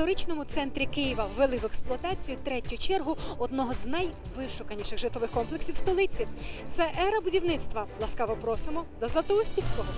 історичному центрі Києва ввели в експлуатацію третю чергу одного з найвишуканіших житлових комплексів столиці. Це ера будівництва. Ласкаво просимо до Златоустівського.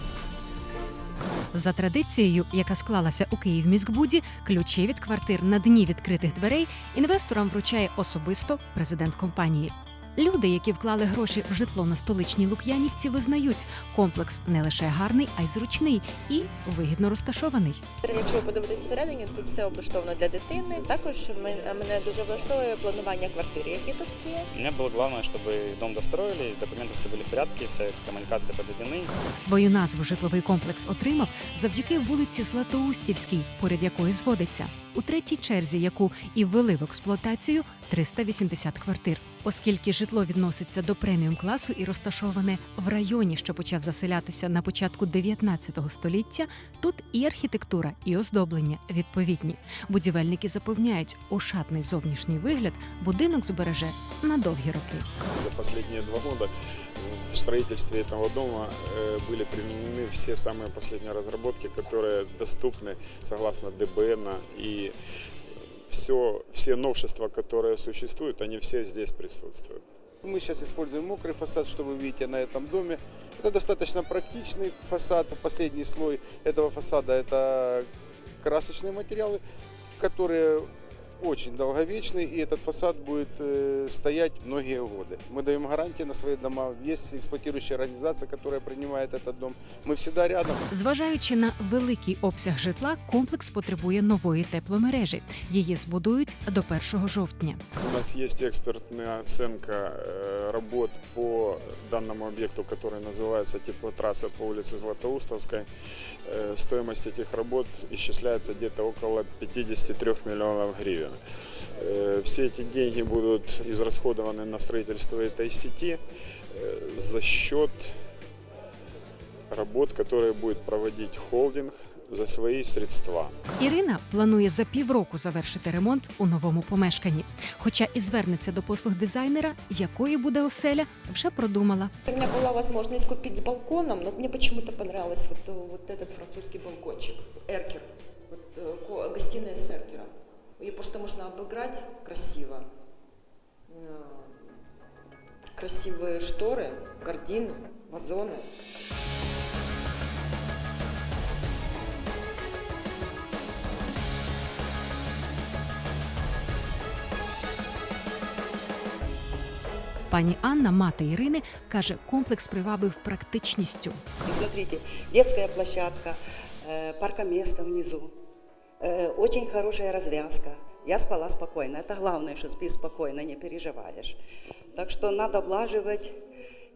За традицією, яка склалася у Київміськбуді, ключі від квартир на дні відкритих дверей інвесторам вручає особисто президент компанії. Люди, які вклали гроші в житло на столичній Лук'янівці, визнають, комплекс не лише гарний, а й зручний і вигідно розташований. Якщо ви подивитесь всередині, тут все облаштовано для дитини. Також мен- мене дуже влаштовує планування квартир, які тут є. У меня было главное, чтобы дом достроили, документы все были в порядке, все коммуникации подведены. Свою назву житловий комплекс отримав завдяки вулиці Златоустівській, поряд якої зводиться. У третій черзі, яку і ввели в експлуатацію 380 квартир. Оскільки житло відноситься до преміум класу і розташоване в районі, що почав заселятися на початку 19 століття, тут і архітектура, і оздоблення відповідні. Будівельники запевняють, ошатний зовнішній вигляд будинок збереже на довгі роки. За последние два года в строительстве этого дома э, были применены все самые последние разработки, которые доступны согласно ДБН. И все, все новшества, которые существуют, они все здесь присутствуют. Мы сейчас используем мокрый фасад, что вы видите на этом доме. Это достаточно практичный фасад. Последний слой этого фасада – это красочные материалы, которые очень долговечны, и этот фасад будет э, стоять многие годы. Мы даем гарантии на свои дома. Есть эксплуатирующая организация, которая принимает этот дом. Мы всегда рядом. Зважаючи на великий обсяг житла, комплекс потребує нової тепломережі. Її збудують до 1 жовтня. У нас есть экспертная оценка э, работ по данному объекту, который называется теплотрасса по улице Златоустовской. Э, Стоимость этих работ исчисляется где-то около 53 миллионов гривен. Э, Все эти деньги будут израсходованы на строительство этой сети э, за счет работ, которые будет проводить холдинг за свои средства. Ірина планує за півроку завершити ремонт у новому помешканні. Хоча і звернеться до послуг дизайнера, якою буде оселя, вже продумала. У меня была возможность купить с балконом, но мне почему-то понравился вот, э, вот этот французский балкончик, эркер, обыграть красиво. Э, Красивые шторы, гардины, вазоны. Пані Анна, мати Ірини, каже, комплекс привабив практичністю. И смотрите, детская площадка, э, паркоместо внизу, э, очень хорошая развязка. Я спала спокойно. Это главное, что спи спокойно, не переживаешь. Так что надо влаживать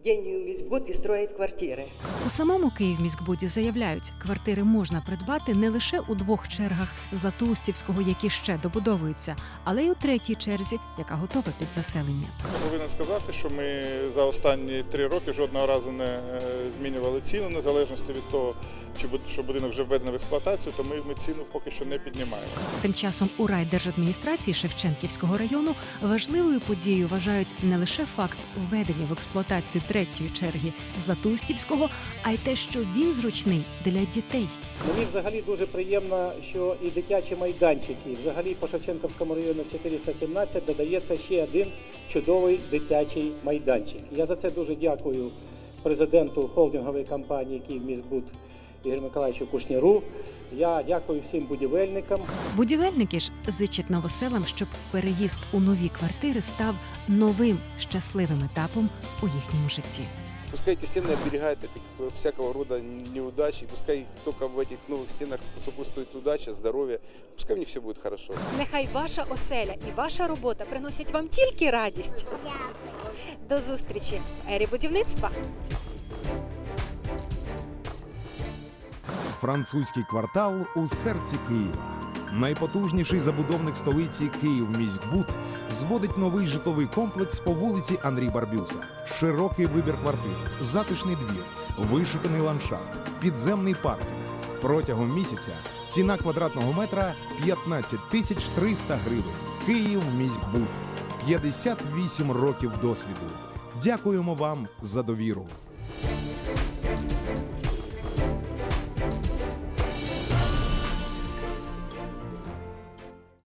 деньги в мизбуд и строить квартиры. У самому Київміськбуді заявляють, квартири можна придбати не лише у двох чергах Златоустівського, які ще добудовуються, але й у третій черзі, яка готова під заселення. Я повинен сказати, що ми за останні три роки жодного разу не е, змінювали ціну, незалежності від того, чи будинок вже введений в експлуатацію, то ми, ми ціну поки що не піднімаємо. Тим часом у райдержадміністрації Шевченківського району важливою подією вважають не лише факт введення в експлуатацію третьої черги Златоустівського, а й те, що він зручний для дітей. Мені взагалі дуже приємно, що і дитячі майданчики. Взагалі по Шевченківському району 417 додається ще один чудовий дитячий майданчик. Я за це дуже дякую президенту холдингової компанії «Київміськбуд» Ігорю Миколаївичу Кушніру. Я дякую всім будівельникам. Будівельники ж зичать новоселам, щоб переїзд у нові квартири став новим щасливим етапом у їхньому житті. Пускай эти стены оберегают от таких всякого рода неудач, и пускай только в этих новых стенах сопутствует удача, здоровье. Пускай у них все будет хорошо. Нехай ваша оселя і ваша робота приносять вам тільки радість. До зустрічі в ері будівництва. Французький квартал у серці Києва. Найпотужніший забудовник столиці Київміськбуд зводить новий житловий комплекс по вулиці Андрій Барбюса. Широкий вибір квартир, затишний двір, вишуканий ландшафт, підземний паркінг. Протягом місяця ціна квадратного метра 15 тисяч 300 гривень. Київміськбуд. 58 років досвіду. Дякуємо вам за довіру.